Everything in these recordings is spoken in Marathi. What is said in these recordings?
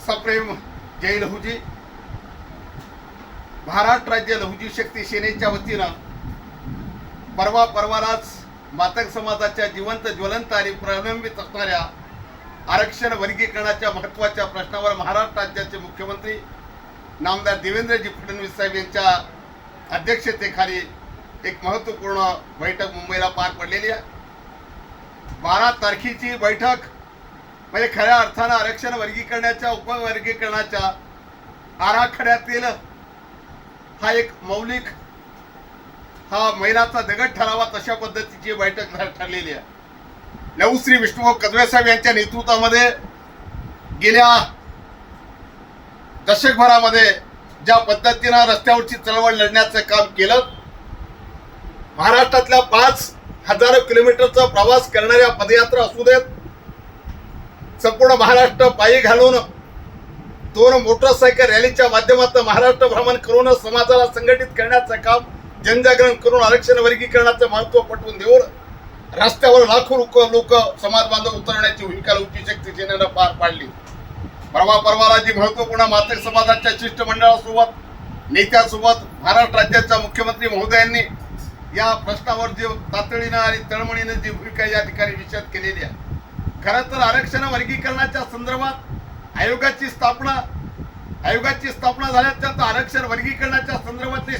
सप्रेम जय लहुजी. महाराष्ट्र राज्य लहुजी शक्ती सेनेच्या वतीनं परवा परवालाच मातक समाजाच्या जिवंत ज्वलंत आणि प्रलंबित असणाऱ्या आरक्षण वर्गीकरणाच्या महत्त्वाच्या प्रश्नावर महाराष्ट्र राज्याचे मुख्यमंत्री नामदार देवेंद्रजी फडणवीस साहेब यांच्या अध्यक्षतेखाली एक महत्त्वपूर्ण बैठक मुंबईला पार पडलेली आहे. बारा तारखेची बैठक म्हणजे खऱ्या अर्थानं आरक्षण वर्गीकरणाच्या उपवर्गीकरणाच्या आराखड्यातील हा एक मौलिक हा महिलाचा दगड ठरावा तशा पद्धतीची बैठक ठरलेली आहे. लहू श्री विष्णू कदवे साहेब यांच्या नेतृत्वामध्ये गेल्या दशकभरामध्ये ज्या पद्धतीनं रस्त्यावरची चळवळ लढण्याचं काम केलं महाराष्ट्रातल्या पाच हजारो किलोमीटरचा प्रवास करणाऱ्या पदयात्रा असू देत संपूर्ण महाराष्ट्र पायी घालून दोन मोटरसायकल रॅलीच्या माध्यमातून महाराष्ट्र भ्रमण करून समाजाला संघटित करण्याचं काम जनजागरण करून आरक्षण वर्गीकरणाचं महत्त्व पटवून देऊन रस्त्यावर लाखो लोक लोक समाज बांधव उतरवण्याची भूमिका उच्च शक्ती सेनेनं पार पाडली. परवा परवाला जी महत्त्वपूर्ण मातृ समाजाच्या शिष्टमंडळासोबत नेत्यासोबत महाराष्ट्र राज्याच्या मुख्यमंत्री महोदयांनी या प्रश्नावर जे तातडीनं आणि तळमळीनं जी भूमिका या ठिकाणी विचार केलेली आहे खरं तर आरक्षण वर्गीकरणाच्या संदर्भात आयोगाची स्थापना आयोगाची स्थापना झाल्यानंतर आरक्षण वर्गीकरणाच्या संदर्भातली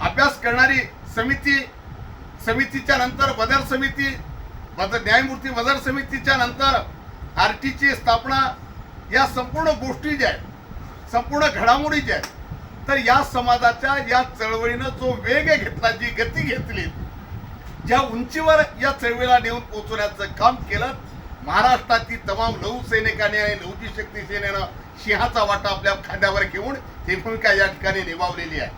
अभ्यास करणारी समिती समितीच्या नंतर बदल समिती बदल न्यायमूर्ती बदल समितीच्या नंतर आर टीची स्थापना या संपूर्ण गोष्टी ज्या आहेत संपूर्ण घडामोडी ज्या आहेत तर या समाजाच्या या चळवळीनं जो वेग घेतला जी गती घेतली ज्या उंचीवर या चळवळीला नेऊन पोहोचवण्याचं काम केलं महाराष्ट्रातील तमाम लहू सैनिकांनी आणि लहुजी शक्ती सेनेनं सिंहाचा वाटा आपल्या खांद्यावर घेऊन ही भूमिका या ठिकाणी निभावलेली आहे.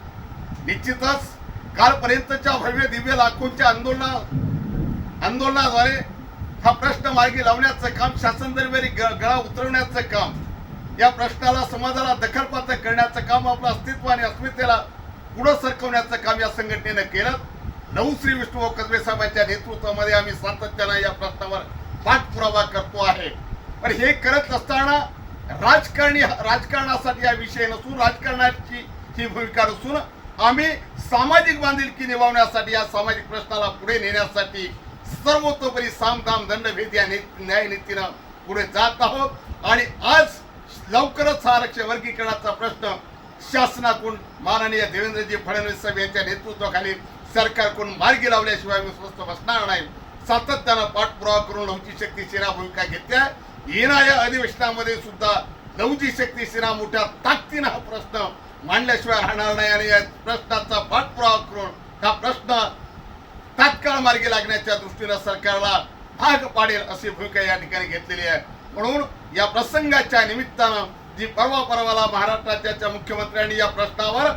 निश्चितच कालपर्यंतच्या भव्य दिव्य लाखोंच्या आंदोलना आंदोलनाद्वारे हा प्रश्न मार्गी लावण्याचं काम शासन दरबारी ग- गळा उतरवण्याचं काम या प्रश्नाला समाजाला दखलपात्र करण्याचं काम आपलं अस्तित्व आणि अस्मितेला पुढं सरकवण्याचं काम या संघटनेनं केलं. नऊ श्री विष्णू कसबे साहेबांच्या नेतृत्वामध्ये आम्ही सातत्यानं या प्रश्नावर पाठपुरावा करतो आहे. पण हे करत असताना राजकारणी राजकारणासाठी हा विषय नसून राजकारणाची ही भूमिका नसून आम्ही सामाजिक बांधिलकी निभावण्यासाठी या सामाजिक प्रश्नाला पुढे नेण्यासाठी सर्वतोपरी सामधाम दंडभेद या न्यायनीतीनं पुढे जात आहोत. आणि आज लवकरच हा आरक्षण वर्गीकरणाचा प्रश्न शासनाकडून माननीय देवेंद्रजी फडणवीस साहेब यांच्या नेतृत्वाखाली सरकारकडून मार्गी लावल्याशिवाय मी स्वस्थ बसणार नाही. सातत्यानं पाठपुरावा करून लवची शक्ती सेना भूमिका घेतल्या. येणाऱ्या अधिवेशनामध्ये सुद्धा लवची शक्ती सेना मोठ्या ताकदीनं हा प्रश्न मांडल्याशिवाय राहणार नाही आणि या प्रश्नाचा पाठपुरावा करून हा प्रश्न तात्काळ मार्गी लागण्याच्या दृष्टीनं सरकारला भाग पाडेल अशी भूमिका या ठिकाणी घेतलेली आहे. म्हणून या प्रसंगाच्या निमित्तानं जी परवा परवाला महाराष्ट्र राज्याच्या मुख्यमंत्र्यांनी या प्रश्नावर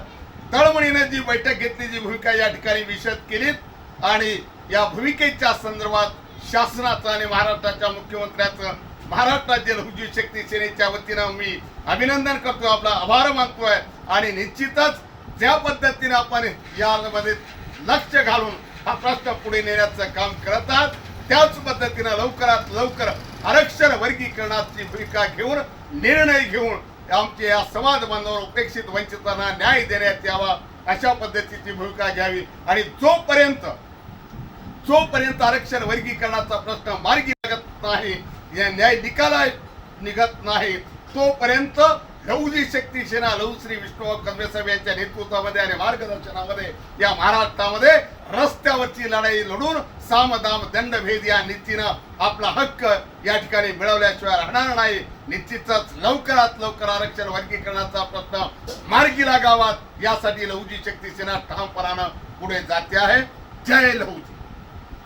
तळमळीने जी बैठक घेतली जी भूमिका या ठिकाणी विशद केली आणि या भूमिकेच्या संदर्भात शासनाचं आणि महाराष्ट्राच्या मुख्यमंत्र्याचं महाराष्ट्र राज्य लहुजी शक्ती सेनेच्या वतीनं मी अभिनंदन करतो आपला आभार मानतोय आणि निश्चितच ज्या पद्धतीने आपण यामध्ये लक्ष घालून हा प्रश्न पुढे नेण्याचं काम करत आहात त्याच पद्धतीनं लवकरात लवकर आरक्षण वर्गीकरणाची भूमिका घेऊन निर्णय घेऊन आमच्या या समाज बांधवांवर उपेक्षित वंचितांना न्याय देण्यात यावा अशा पद्धतीची भूमिका घ्यावी आणि जोपर्यंत जोपर्यंत आरक्षण वर्गीकरणाचा प्रश्न मार्गी लागत नाही या न्याय निकाला निघत नाही तोपर्यंत लहुजी शक्ती सेना लहू श्री विष्णू कदमे साहेब यांच्या नेतृत्वामध्ये आणि मार्गदर्शनामध्ये या महाराष्ट्रामध्ये रस्त्यावरची लढाई लढून सामदाम दंडभेद या नीतीनं आपला हक्क या ठिकाणी मिळवल्याशिवाय राहणार नाही. निश्चितच लवकरात लवकर आरक्षण वर्गीकरणाचा प्रश्न मार्गी लागावा यासाठी लहुजी शक्ती सेना ठामपणानं पुढे जाते आहे. जय लहुजी